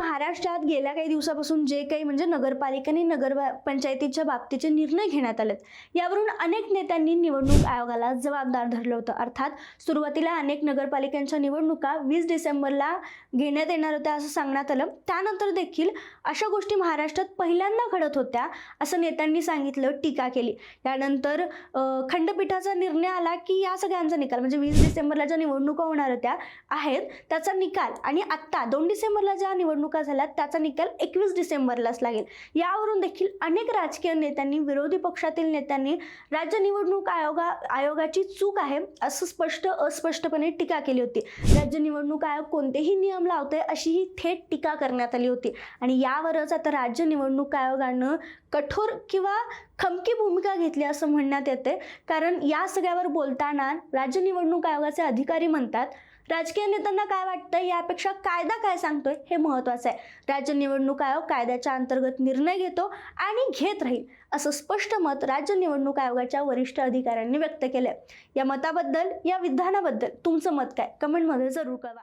महाराष्ट्रात गेल्या काही दिवसापासून जे काही म्हणजे नगरपालिकेने नगर पंचायतीच्या बाबतीचे निर्णय घेण्यात आलेत. यावरून अनेक नेत्यांनी निवडणूक आयोगाला जबाबदार धरलं होतं. अर्थात सुरुवातीला अनेक नगरपालिकांच्या निवडणुका वीस डिसेंबरला घेण्यात येणार होत्या असं सांगण्यात आलं. त्यानंतर देखील अशा गोष्टी महाराष्ट्रात पहिल्यांदा घडत होत्या असं नेत्यांनी सांगितलं टीका केली. त्यानंतर खंडपीठाचा निर्णय आला की या सगळ्यांचा निकाल म्हणजे वीस डिसेंबरला ज्या निवडणुका होणार होत्या आहेत त्याचा निकाल. आणि आत्ता दोन डिसेंबरला ज्या निवडणूक झाल्या त्याचा निकाल एकवीस डिसेंबरलाच लागेल. यावरून देखील अनेक राजकीय नेत्यांनी विरोधी पक्षातील नेत्यांनी राज्य निवडणूक आयोगा आयोगाची चूक आहे असं स्पष्ट अस्पष्टपणे टीका केली होती. राज्य निवडणूक आयोग कोणतेही नियम लावतोय अशी ही थेट टीका करण्यात आली होती. आणि यावरच आता राज्य निवडणूक आयोगानं कठोर किंवा खमकी भूमिका घेतली असं म्हणण्यात येते कारण या सगळ्यावर बोलताना राज्य निवडणूक आयोगाचे अधिकारी म्हणतात राजकीय नेत्यांना काय वाटतं यापेक्षा कायदा काय सांगतोय हे महत्त्वाचं आहे. राज्य निवडणूक आयोग कायद्याच्या अंतर्गत निर्णय घेतो आणि घेत राहील असं स्पष्ट मत राज्य निवडणूक आयोगाच्या वरिष्ठ अधिकाऱ्यांनी व्यक्त केलंय. या मताबद्दल या विधानाबद्दल तुमचं मत काय? कमेंटमध्ये जरूर कळवा.